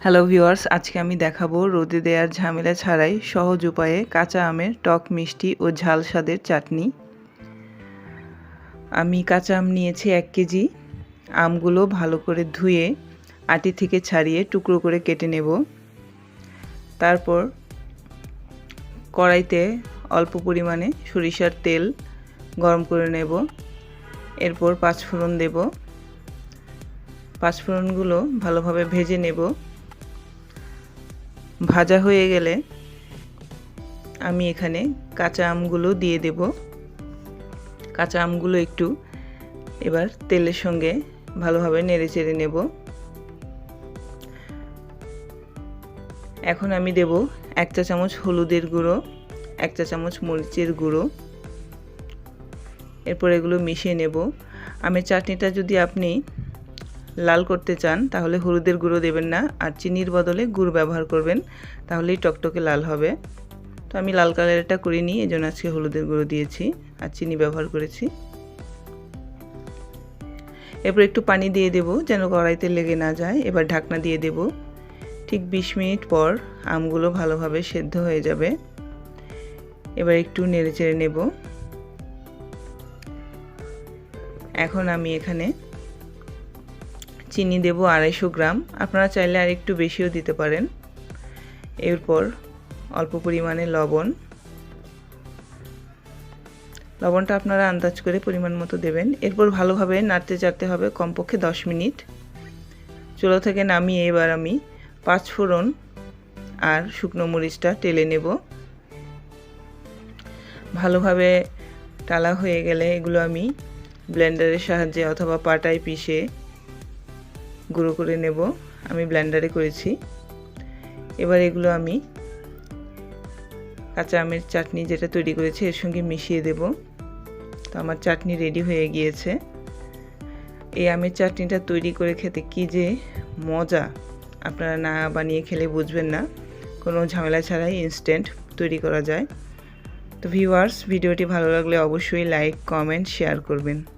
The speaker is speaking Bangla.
হ্যালো ভিউয়ার্স, আজকে আমি দেখাবো রোদে দেওয়ার ঝামেলা ছাড়াই সহজ উপায়ে কাঁচা আমের টক মিষ্টি ও ঝাল স্বাদের চাটনি। আমি কাঁচা আম নিয়েছি এক কেজি। আমগুলো ভালো করে ধুয়ে আটি থেকে ছাড়িয়ে টুকরো করে কেটে নেব। তারপর কড়াইতে অল্প পরিমাণে সরিষার তেল গরম করে নেব। এরপর পাঁচফোড়ন দেব। পাঁচফোড়নগুলো ভালোভাবে ভেজে নেব। ভাজা হয়ে গেলে আমি এখানে কাঁচা আমগুলো দিয়ে দেব। কাঁচা আমগুলো একটু এবার তেলের সঙ্গে ভালোভাবে নেড়ে চেড়ে নেব। এখন আমি দেব এক চা চামচ হলুদের গুঁড়ো, এক চা চামচ মরিচের গুঁড়ো। এরপর এগুলো মিশিয়ে নেব। আমের চাটনিটা যদি আপনি লাল করতে চান, তাহলে হলুদের গুঁড়ো দেবেন না আর চিনির বদলে গুড় ব্যবহার করবেন, তাহলেই টকটকে লাল হবে। তো আমি লাল কালারটা করিনি এই জন্য আজকে হলুদের গুঁড়ো দিয়েছি আর চিনি ব্যবহার করেছি। এরপর একটু পানি দিয়ে দেব যেন কড়াইতে লেগে না যায়, এবার ঢাকনা দিয়ে দেব। ঠিক বিশ মিনিট পর আমগুলো ভালোভাবে সেদ্ধ হয়ে যাবে। এবার একটু নেড়ে চেড়ে নেব। এখন আমি এখানে চিনি দেব আড়াইশো গ্রাম। আপনারা চাইলে আর একটু বেশিও দিতে পারেন। এরপর অল্প পরিমাণে লবণ। লবণটা আপনারা আন্দাজ করে পরিমাণ মতো দেবেন। এরপর ভালোভাবে নাড়তে চাড়তে হবে কমপক্ষে দশ মিনিট। চুলো থেকে নামিয়ে এবার আমি পাঁচ ফোড়ন আর শুকনো মরিচটা টেলে নেব। ভালোভাবে টালা হয়ে গেলে এগুলো আমি ব্লেন্ডারের সাহায্যে অথবা পাটায় পিষে গুঁড়ো করে নেব। আমি ব্লেন্ডারে করেছি। এবার এগুলো আমি কাঁচা আমের চাটনি যেটা তৈরি করেছি, এর সঙ্গে মিশিয়ে দেব। তো আমার চাটনি রেডি হয়ে গিয়েছে। এই আমের চাটনিটা তৈরি করে খেতে কি যে মজা। আপনারা না বানিয়ে খেলে বুঝবেন না। কোনো ঝামেলা ছাড়াই ইনস্ট্যান্ট তৈরি করা যায়। তো ভিউয়ার্স ভিডিওটি ভালো লাগলে অবশ্যই লাইক কমেন্ট শেয়ার করবেন।